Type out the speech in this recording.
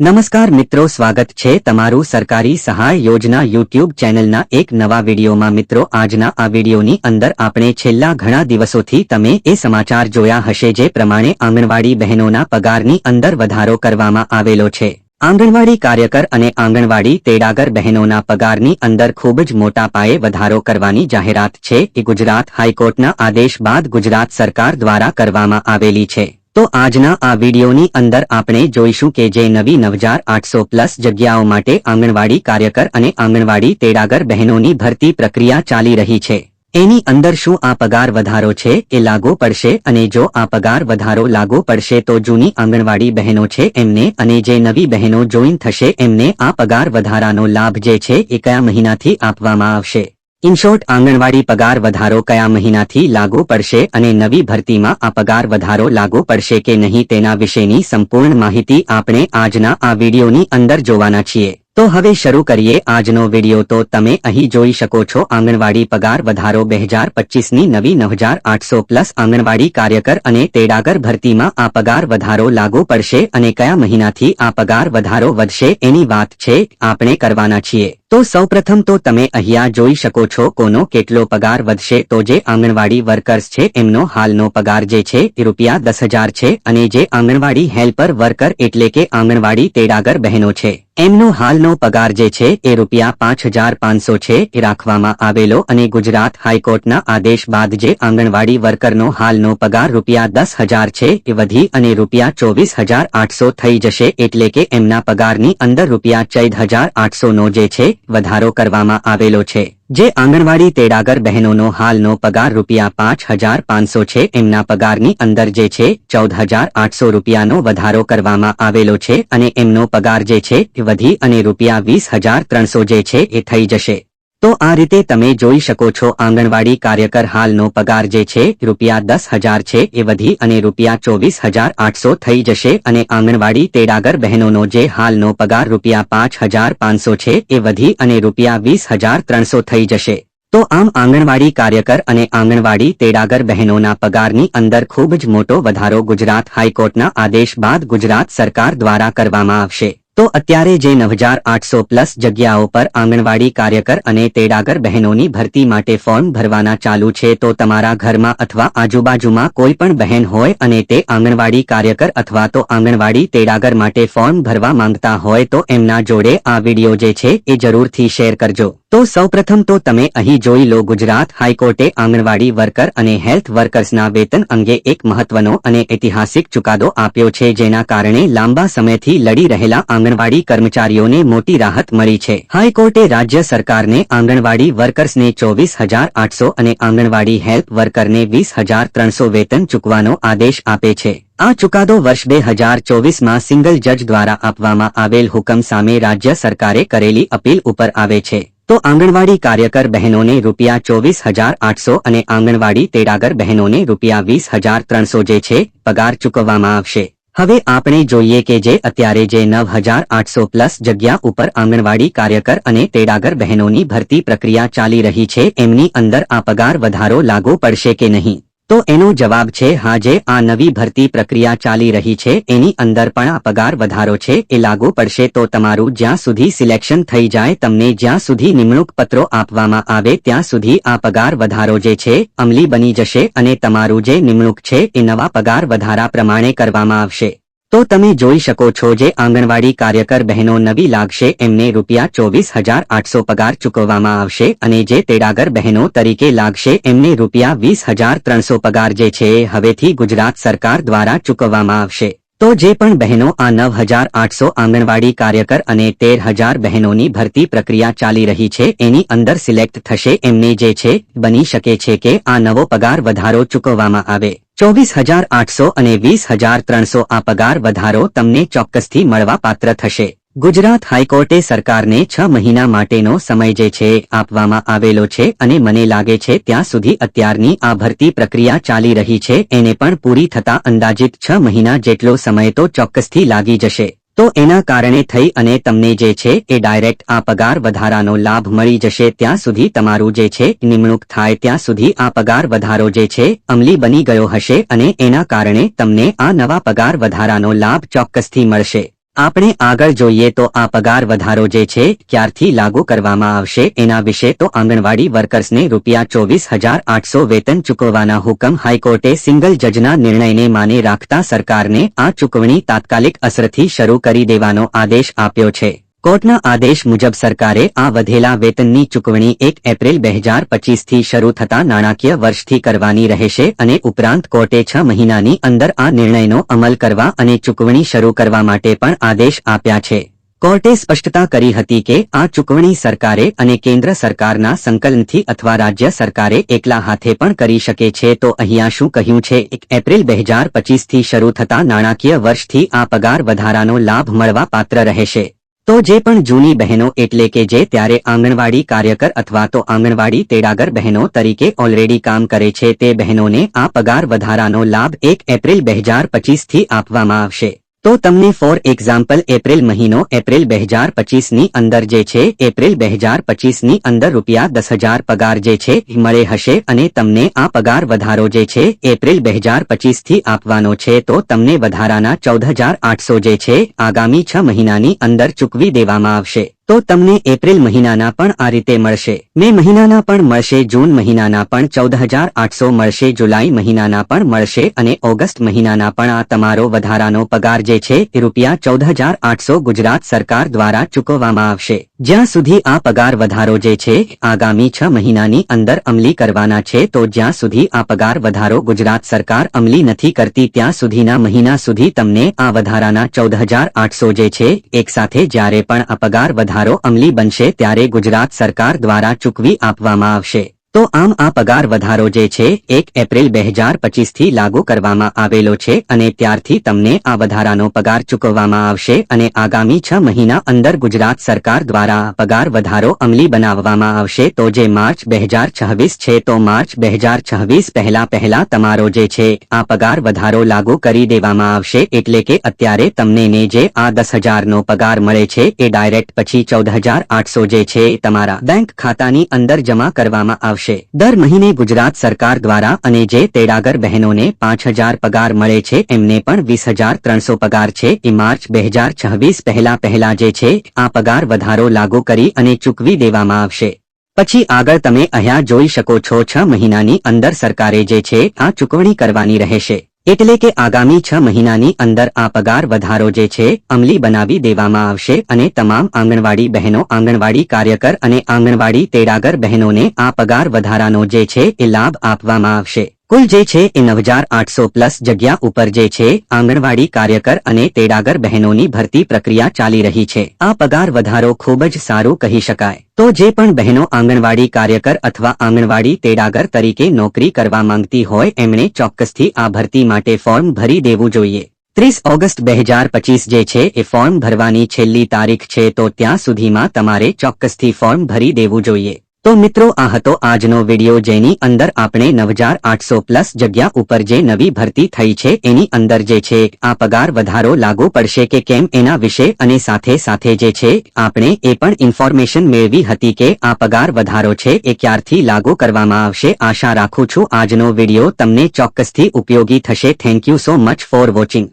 નમસ્કાર મિત્રો, સ્વાગત છે તમારું સરકારી સહાય યોજના યુટ્યુબ ચેનલના એક નવા વિડીયોમાં. મિત્રો, આજના આ વિડીયોની અંદર આપણે છેલ્લા ઘણા દિવસોથી તમે એ સમાચાર જોયા હશે જે પ્રમાણે આંગણવાડી બહેનોના પગારની અંદર વધારો કરવામાં આવેલો છે. આંગણવાડી કાર્યકર અને આંગણવાડી તેડાગર બહેનોના પગારની અંદર ખૂબ જ મોટા પાયે વધારો કરવાની જાહેરાત છે. એ ગુજરાત હાઈકોર્ટના આદેશ બાદ ગુજરાત સરકાર દ્વારા કરવામાં આવેલી છે. તો આજના આ વિડીયોની અંદર આપણે જોઈશું કે જે નવી નવજાર આઠસો પ્લસ જગ્યાઓ માટે આંગણવાડી કાર્યકર અને આંગણવાડી તેડાગર બહેનોની ભરતી પ્રક્રિયા ચાલી રહી છે. એની અંદર શું આ પગાર વધારો છે એ લાગુ પડશે અને જો આ પગાર વધારો લાગુ પડશે તો જૂની આંગણવાડી બહેનો છે એમને અને જે નવી બહેનો જોઈન થશે એમને આ પગાર વધારાનો લાભ જે છે એ કયા મહિનાથી આપવામાં આવશે. ઇનશોર્ટ આંગણવાડી પગાર વધારો કયા મહિનાથી લાગુ પડશે અને નવી ભરતીમાં આ પગાર વધારો લાગુ પડશે કે નહીં તેના વિશેની સંપૂર્ણ માહિતી આપણે આજના આ વિડીયોની અંદર જોવાના છીએ. તો હવે શરૂ કરીએ આજનો વીડિયો. તો તમે અહીં જોઈ શકો છો આંગણવાડી પગાર વધારો બે હજાર પચીસની નવી નવ હજાર આઠસો પ્લસ આંગણવાડી કાર્યકર અને તેડાગર ભરતીમાં આ પગાર વધારો લાગુ પડશે અને કયા મહિનાથી આ પગાર વધારો વધશે એની વાત છે, આપણે કરવાના છીએ. તો સૌપ્રથમ તો તમે અહીંયા જોઈ શકો છો કોનો કેટલો પગાર વધશે. તો જે આંગણવાડી વર્કર્સ છે એમનો હાલનો પગાર જે છે એ રૂપિયા દસ હજાર છે અને જે આંગણવાડી હેલ્પર વર્કર એટલે કે આંગણવાડી તેડાગર બહેનો છે. એમનો હાલનો પગાર જે છે એ રૂપિયા પાંચ હજાર પાંચસો છે એ રાખવામાં આવેલો અને ગુજરાત હાઈકોર્ટના આદેશ બાદ જે આંગણવાડી વર્કરનો હાલનો પગાર રૂપિયા દસ હજાર છે એ વધી અને રૂપિયા ચોવીસ હજાર આઠસો થઈ જશે એટલે કે એમના પગારની અંદર રૂપિયા ચૌદ હજાર આઠસોનો જે છે વધારો કરવામાં આવેલો છે. જે આંગણવાડી તેડાગર બહેનોનો હાલનો પગાર રૂપિયા પાંચ હજાર પાંચસો છે. એમના પગારની અંદર જે છે, ચૌદ હજાર આઠસો રૂપિયાનો વધારો કરવામાં આવેલો છે અને એમનો પગાર જે છે, વધી અને રૂપિયા વીસ હજાર ત્રણસો જે છે, એ થઈ જશે. તો આ રીતે તમે જોઈ શકો છો આંગણવાડી કાર્યકર હાલનો પગાર જે છે, રૂપિયા દસ હજાર છે, એ વધી અને રૂપિયા ચોવીસ હજાર આઠસો થઈ જશે અને આંગણવાડી તેડાગર બહેનોનો જે હાલનો પગાર રૂપિયા પાંચ હજાર પાંચસો છે, એ વધી અને રૂપિયા વીસ હજાર ત્રણસો થઈ જશે. તો આમ આંગણવાડી કાર્યકર અને આંગણવાડી તેડાગર બહેનોના પગારની અંદર ખૂબ જ મોટો વધારો ગુજરાત હાઈકોર્ટના આદેશ બાદ ગુજરાત સરકાર દ્વારા કરવામાં આવશે. તો અત્યારે જે નવ હજાર આઠસો પ્લસ જગ્યાઓ પર આંગણવાડી કાર્યકર અને તેડાગર બહેનોની ભરતી માટે ફોર્મ ભરવાના ચાલુ છે, તો તમારા ઘરમાં અથવા આજુબાજુમાં કોઈ પણ બહેન હોય અને તે આંગણવાડી કાર્યકર અથવા તો આંગણવાડી તેડાગર માટે ફોર્મ ભરવા માંગતા હોય તો એમના જોડે આ વીડિયો જે છે એ જરૂરથી શેર કરજો. તો સૌપ્રથમ તો તમે અહીં જોઈ લો ગુજરાત હાઈકોર્ટે આંગણવાડી વર્કર અને હેલ્થ વર્કર્સના વેતન અંગે એક મહત્વનો અને ઐતિહાસિક ચુકાદો આપ્યો છે, જેના કારણે લાંબા સમયથી લડી રહેલા આંગણવાડી કર્મચારીઓને મોટી રાહત મળી છે. હાઈકોર્ટે રાજ્ય સરકારને આંગણવાડી વર્કર્સને ચોવીસ હજાર આઠસો અને આંગણવાડી હેલ્પ વર્કરને વીસ હજાર ત્રણસો વેતન ચૂકવાનો આદેશ આપે છે. આ ચુકાદો વર્ષ બે હજાર ચોવીસમાં સિંગલ જજ દ્વારા આપવામાં આવેલ હુકમ સામે રાજ્ય સરકારે કરેલી અપીલ ઉપર આવે છે. તો આંગણવાડી કાર્યકર બહેનોને રૂપિયા ચોવીસ હજાર આઠસો અને આંગણવાડી તેડાગર બહેનોને રૂપિયા વીસ હજાર ત્રણસો જે છે, પગાર ચૂકવવામાં આવશે. હવે આપણે જોઈએ કે જે અત્યારે જે નવ હજાર આઠસો પ્લસ જગ્યા ઉપર આંગણવાડી કાર્યકર અને તેડાગર બહેનોની ભરતી પ્રક્રિયા ચાલી રહી છે, એમની અંદર આ પગાર વધારો લાગુ પડશે કે નહીં? તો એનો જવાબ છે હા જે આ નવી ભરતી પ્રક્રિયા ચાલી રહી છે, એની અંદર પણ આ પગાર વધારો છે, એ લાગુ પડશે, તો તમારું જ્યાં સુધી સિલેક્શન થઈ જાય, તમને જ્યાં સુધી નિમણૂક પત્રો આપવામાં આવે, ત્યાં સુધી આ પગાર વધારો જે છે, અમલી બની જશે અને તમારું જે નિમણૂક છે, એ નવા પગાર વધારા પ્રમાણે કરવામાં આવશે. તો તમે જોઈ શકો છો જે આંગણવાડી કાર્યકર બહેનો નવી લાગશે, એમને રૂપિયા ચોવીસ હજાર આઠસો પગાર ચૂકવવામાં આવશે અને જે તેડાગર બહેનો તરીકે લાગશે, એમને રૂપિયા વીસ હજાર ત્રણસો પગાર જે છે એ હવેથી ગુજરાત સરકાર દ્વારા ચૂકવવામાં આવશે. તો જે પણ બહેનો આ નવ હજાર આઠસો આંગણવાડી કાર્યકર અને તેર હજાર બહેનોની ભરતી પ્રક્રિયા ચાલી રહી છે, એની અંદર સિલેક્ટ થશે, એમને જે છે, બની શકે છે કે આ નવો પગાર વધારો ચૂકવવામાં આવે. ચોવીસ હજાર આઠસો અને વીસ હજાર ત્રણસો આ પગાર વધારો તમને ચોક્કસથી મળવા પાત્ર થશે. ગુજરાત હાઈકોર્ટે સરકારને છ મહિના માટેનો સમય જે છે આપવામાં આવેલો છે અને મને લાગે છે ત્યાં સુધી અત્યારની આ ભરતી પ્રક્રિયા ચાલી રહી છે, એને પણ પૂરી થતા અંદાજિત છ મહિના જેટલો સમય તો ચોક્કસથી લાગી જશે. તો એના કારણે થઈ અને તમને જે છે એ ડાયરેક્ટ આ પગાર વધારાનો લાભ મળી જશે. ત્યાં સુધી તમારું જે છે નિમણૂક થાય. ત્યાં સુધી આ પગાર વધારો જે છે અમલી બની ગયો હશે અને એના કારણે તમને આ નવા પગાર વધારાનો લાભ ચોક્કસથી મળશે. આપણે આગળ જોઈએ તો આ પગાર વધારો જે છે, ક્યારથી લાગુ કરવામાં આવશે એના વિશે તો આંગણવાડી વર્કર્સને રૂપિયા ચોવીસ હજાર આઠસો વેતન ચૂકવવાના હુકમ હાઈકોર્ટે સિંગલ જજના નિર્ણયને માને રાખતા સરકારને આ ચૂકવણી તાત્કાલિક અસરથી શરૂ કરી દેવાનો આદેશ આપ્યો છે. કોર્ટના આદેશ મુજબ સરકારે આ વધેલા વેતનની ચૂકવણી એક એપ્રિલ બે હજાર પચીસથી શરૂ થતા નાણાકીય વર્ષથી કરવાની રહેશે અને ઉપરાંત કોર્ટે છ મહિનાની અંદર આ નિર્ણયનો અમલ કરવા અને ચૂકવણી શરૂ કરવા માટે પણ આદેશ આપ્યા છે. કોર્ટે સ્પષ્ટતા કરી હતી કે આ ચૂકવણી સરકારે અને કેન્દ્ર સરકારના સંકલનથી અથવા રાજ્ય સરકારે એકલા હાથે પણ કરી શકે છે તો અહીંયા શું કહ્યું છે? એક એપ્રિલ બે હજાર પચીસથી શરૂ થતા નાણાકીય વર્ષથી આ પગાર વધારાનો લાભ મળવા પાત્ર રહેશે. તો જે પણ જૂની બહેનો એટલે કે જે ત્યારે આંગણવાડી કાર્યકર અથવા તો આંગણવાડી તેડાગર બહેનો તરીકે ઓલરેડી કામ કરે છે, તે બહેનોને આ પગાર વધારાનો લાભ એક એપ્રિલ બે હજાર પચીસથી આપવામાં આવશે. તો તમને ફોર એક્ઝામ્પલ એપ્રિલ મહિનો એપ્રિલ બે હજાર પચીસની અંદર જે છે એપ્રિલ બે હજાર પચીસની અંદર રૂપિયા દસ હજાર પગાર જે છે મળે હશે અને તમને આ પગાર વધારો જે છે એપ્રિલ બે હજાર પચીસથી આપવાનો છે, તો તમને વધારાના ચૌદ હજાર આઠસો જે છે, આગામી છ મહિનાની અંદર ચૂકવી દેવામાં આવશે. તો તમને એપ્રિલ મહિનાના પણ આ રીતે મળશે. મે મહિનાના પણ મળશે, જૂન મહિનાના પણ ચૌદ હજાર આઠસો મળશે, જુલાઈ મહિનાના પણ મળશે અને ઓગસ્ટ મહિનાના પણ આ તમારો વધારાનો પગાર જે છે રૂપિયા ચૌદ હજાર આઠસો ગુજરાત સરકાર દ્વારા ચૂકવવામાં આવશે. જ્યાં સુધી આ પગાર વધારો જે છે, આગામી છ મહિનાની અંદર અમલી કરવાના છે, તો જ્યાં સુધી આ પગાર વધારો ગુજરાત સરકાર અમલી નથી કરતી, ત્યાં સુધીના મહિના સુધી તમને આ વધારાના ચૌદ હજાર આઠસો જે છે, એક સાથે જ્યારે પણ આ પગાર વધારો અમલી બનશે, ત્યારે ગુજરાત સરકાર દ્વારા ચૂકવી આપવામાં આવશે. તો આમ આ પગાર વધારો જે છે, એક એપ્રિલ બે હજાર પચીસથી લાગુ કરવામાં આવેલો છે અને ત્યારથી તમને આ વધારાનો પગાર ચૂકવવામાં આવશે અને આગામી છ મહિના અંદર ગુજરાત સરકાર દ્વારા પગાર વધારો અમલી બનાવવામાં આવશે. તો જે માર્ચ બે હજાર છવ્વીસ છે, તો માર્ચ બે હજાર છવ્વીસ પહેલા પહેલા તમારો જે છે, આ પગાર વધારો લાગુ કરી દેવામાં આવશે. એટલે કે અત્યારે તમને ને જે આ દસ હજારનો પગાર મળે છે, એ ડાયરેક્ટ પછી ચૌદ હજાર આઠસો જે છે તમારા બેંક ખાતાની અંદર જમા કરવામાં આવશે. આવશે દર મહિને ગુજરાત સરકાર દ્વારા અને જે તેડાગર બહેનોને પાંચ હજાર પગાર મળે છે, એમને પણ વીસ હજાર ત્રણસો પગાર છે. એ માર્ચ બે હજાર છવ્વીસ પહેલા પહેલા જે છે, આ પગાર વધારો લાગુ કરી અને ચૂકવી દેવામાં આવશે. પછી આગળ તમે અહીંયા જોઈ શકો છો, છ મહિનાની અંદર સરકારે જે છે, આ ચૂકવણી કરવાની રહેશે. એટલે કે આગામી છ મહિનાની અંદર આ પગાર વધારો જે છે, અમલી બનાવી દેવામાં આવશે અને તમામ આંગણવાડી બહેનો, આંગણવાડી કાર્યકર અને આંગણવાડી તેડાગર બહેનોને આ પગાર વધારાનો જે છે, એ લાભ આપવામાં આવશે. કુલ જે છે એ નવ હજાર આઠસો પ્લસ જગ્યા ઉપર જે છે, આંગણવાડી કાર્યકર અને તેડાગર બહેનોની ભરતી પ્રક્રિયા ચાલી રહી છે. આ પગાર વધારો ખૂબ જ સારું કહી શકાય. તો જે પણ બહેનો આંગણવાડી કાર્યકર અથવા આંગણવાડી તેડાગર તરીકે નોકરી કરવા માંગતી હોય, એમણે ચોક્કસથી આ ભરતી માટે ફોર્મ ભરી દેવું જોઈએ. ત્રીસ ઓગસ્ટ બે હજાર પચીસ જે છે, એ ફોર્મ ભરવાની છેલ્લી તારીખ છે, તો ત્યાં સુધીમાં તમારે ચોક્કસથી ફોર્મ ભરી દેવું જોઈએ. તો મિત્રો, આ હતો આજનો વીડિયો જેની અંદર આપણે નવ હજાર આઠસો પ્લસ જગ્યા ઉપર જે નવી ભરતી થઈ છે, એની અંદર જે છે, આ પગાર વધારો લાગુ પડશે કે કેમ, એના વિશે અને સાથે સાથે જે છે, આપણે એ પણ ઇન્ફોર્મેશન મેળવી હતી કે આ પગાર વધારો છે એ ક્યારથી લાગુ કરવામાં આવશે. આશા રાખું છું આજનો વીડિયો તમને ચોક્કસથી ઉપયોગી થશે. Thank you so much for watching